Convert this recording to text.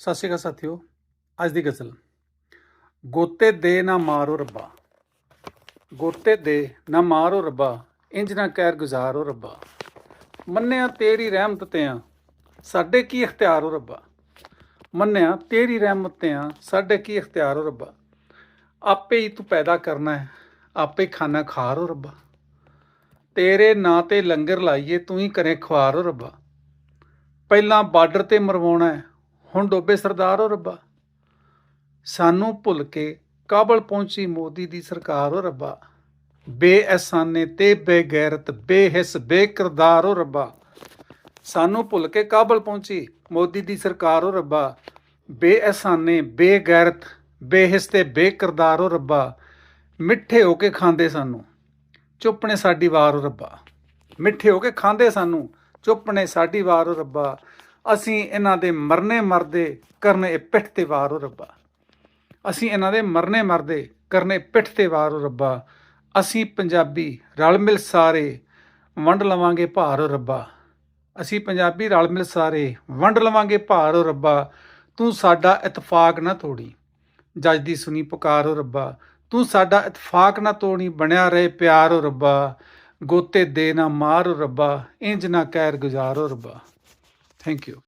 ਸਤਿ ਸ਼੍ਰੀ ਅਕਾਲ ਸਾਥੀਓ, ਅੱਜ ਦੀ ਗਜ਼ਲ। ਗੋਤੇ ਦੇ ਨਾ ਮਾਰੋ ਰੱਬਾ। ਗੋਤੇ ਦੇ ਨਾ ਮਾਰੋ ਰੱਬਾ, ਇੰਜ ਨਾ ਕਹਿਰ ਗੁਜ਼ਾਰੋ ਰੱਬਾ। ਮੰਨਿਆ ਤੇਰੀ ਰਹਿਮਤ ਤੇ ਆ ਸਾਡੇ ਕੀ ਇਖਤਿਆਰ ਹੋ ਰੱਬਾ? ਮੰਨਿਆ ਤੇਰੀ ਰਹਿਮਤ ਤੇ ਆ ਸਾਡੇ ਕੀ ਇਖਤਿਆਰ ਹੋ ਰੱਬਾ? ਆਪੇ ਹੀ ਤੂੰ ਪੈਦਾ ਕਰਨਾ ਹੈ, ਆਪੇ ਖਾਣਾ ਖਾਰ ਹੋ ਰੱਬਾ। ਤੇਰੇ ਨਾਂ ਤੇ ਲੰਗਰ ਲਾਈਏ, ਤੂੰ ਹੀ ਕਰੇ ਖਵਾਰ ਰੱਬਾ। ਪਹਿਲਾਂ ਬਾਰਡਰ ਤੇ ਮਰਵਾਉਣਾ ਹੈ ਹੁਣ ਡੋਬੇ ਸਰਦਾਰ ਹੋ ਰੱਬਾ। ਸਾਨੂੰ ਭੁੱਲ ਕੇ ਕਾਬਲ ਪਹੁੰਚੀ ਮੋਦੀ ਦੀ ਸਰਕਾਰ ਹੋ ਰੱਬਾ। ਬੇਅਸਾਨੇ ਤੇ ਬੇਗੈਰਤ, ਬੇਹਿਸ, ਬੇਕਿਰਦਾਰ ਹੋ ਰੱਬਾ। ਸਾਨੂੰ ਭੁੱਲ ਕੇ ਕਾਬਲ ਪਹੁੰਚੀ ਮੋਦੀ ਦੀ ਸਰਕਾਰ ਹੋ ਰੱਬਾ। ਬੇਅਸਾਨੇ ਬੇਗੈਰਤ, ਬੇਹਿਸ ਤੇ ਬੇਕਿਰਦਾਰ ਹੋ ਰੱਬਾ। ਮਿੱਠੇ ਹੋ ਕੇ ਖਾਂਦੇ ਸਾਨੂੰ, ਚੁੱਪ ਨੇ ਸਾਡੀ ਵਾਰ ਹੋ ਰੱਬਾ। ਮਿੱਠੇ ਹੋ ਕੇ ਖਾਂਦੇ ਸਾਨੂੰ, ਚੁੱਪ ਨੇ ਸਾਡੀ ਵਾਰ ਹੋ ਰੱਬਾ। ਅਸੀਂ ਇਹਨਾਂ ਦੇ ਮਰਨੇ ਮਰਦੇ ਕਰਨੇ ਪਿੱਠ ਤੇ ਵਾਰ ਹੋ ਰੱਬਾ। ਅਸੀਂ ਇਹਨਾਂ ਦੇ ਮਰਨੇ ਮਰਦੇ ਕਰਨੇ ਪਿੱਠ ਤੇ ਵਾਰ ਹੋ ਰੱਬਾ। ਅਸੀਂ ਪੰਜਾਬੀ ਰਲ ਮਿਲ ਸਾਰੇ ਵੰਡ ਲਵਾਂਗੇ ਭਾਰ ਹੋ ਰੱਬਾ। ਅਸੀਂ ਪੰਜਾਬੀ ਰਲ ਮਿਲ ਸਾਰੇ ਵੰਡ ਲਵਾਂਗੇ ਭਾਰ ਹੋ ਰੱਬਾ। ਤੂੰ ਸਾਡਾ ਇਤਫਾਕ ਨਾ ਤੋੜੀ। ਜੱਜ ਦੀ ਸੁਣੀ ਪੁਕਾਰ ਹੋ ਰੱਬਾ। ਤੂੰ ਸਾਡਾ ਇਤਫਾਕ ਨਾ ਤੋੜੀ, ਬਣਿਆ ਰਹੇ ਪਿਆਰ ਹੋ ਰੱਬਾ। ਗੋਤੇ ਦੇ ਨਾ ਮਾਰ ਹੋ ਰੱਬਾ। ਇੰਜ ਨਾ ਕਹਿਰ ਗੁਜ਼ਾਰ ਹੋ ਰੱਬਾ। Thank you.